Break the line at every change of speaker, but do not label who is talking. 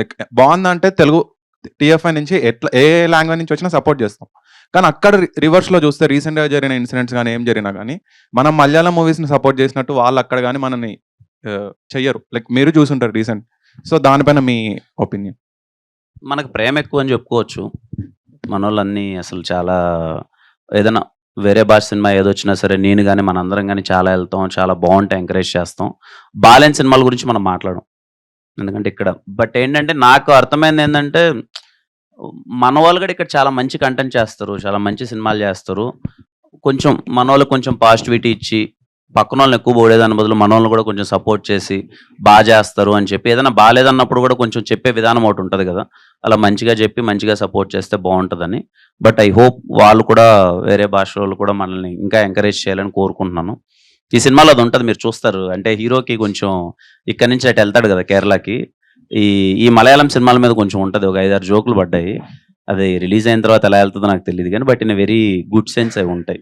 Like బాగుందంటే Telugu TFI నుంచి ఎట్లా ఏ లాంగ్వేజ్ నుంచి వచ్చినా సపోర్ట్ చేస్తాం. కానీ అక్కడ రివర్స్లో చూస్తే రీసెంట్గా జరిగిన ఇన్సిడెంట్స్ కానీ ఏం జరిగినా కానీ మనం మలయాళం మూవీస్ని సపోర్ట్ చేసినట్టు వాళ్ళు అక్కడ కానీ మనని చెయ్యరు. లైక్ మీరు చూసుంటారు రీసెంట్ సో దానిపైన మీ ఒపీనియన్
మనకు ప్రేమ ఎక్కువ అని చెప్పుకోవచ్చు. మనోళ్ళన్నీ అసలు చాలా ఏదైనా వేరే భాష సినిమా ఏదొచ్చినా సరే నేను కానీ మనందరం కానీ చాలా వెళ్తాం చాలా బాగుంటాయి ఎంకరేజ్ చేస్తాం. బాలెన్ సినిమాల గురించి మనం మాట్లాడం ఎందుకంటే ఇక్కడ. బట్ ఏంటంటే నాకు అర్థమైంది ఏంటంటే మన వాళ్ళు కూడా ఇక్కడ చాలా మంచి కంటెంట్ చేస్తారు చాలా మంచి సినిమాలు చేస్తారు. కొంచెం మన వాళ్ళకి కొంచెం పాజిటివిటీ ఇచ్చి పక్కన వాళ్ళని ఎక్కువ పోడేదాని బదులు మన వాళ్ళని కూడా కొంచెం సపోర్ట్ చేసి బాగా చేస్తారు అని చెప్పి. ఏదైనా బాగాలేదన్నప్పుడు కూడా కొంచెం చెప్పే విధానం ఒకటి ఉంటుంది కదా. అలా మంచిగా చెప్పి మంచిగా సపోర్ట్ చేస్తే బాగుంటుందని. బట్ ఐ హోప్ వాళ్ళు కూడా వేరే భాష వాళ్ళు కూడా మనల్ని ఇంకా ఎంకరేజ్ చేయాలని కోరుకుంటున్నాను. ఈ సినిమాలో అది ఉంటుంది మీరు చూస్తారు. అంటే హీరోకి కొంచెం ఇక్కడి నుంచి అటు వెళ్తాడు కదా కేరళకి. ఈ ఈ మలయాళం సినిమాల మీద కొంచెం ఉంటుంది ఒక ఐదారు జోకులు పడ్డాయి. అది రిలీజ్ అయిన తర్వాత ఎలా వెళ్తుందో నాకు తెలియదు కానీ but in very good sense అవి ఉంటాయి.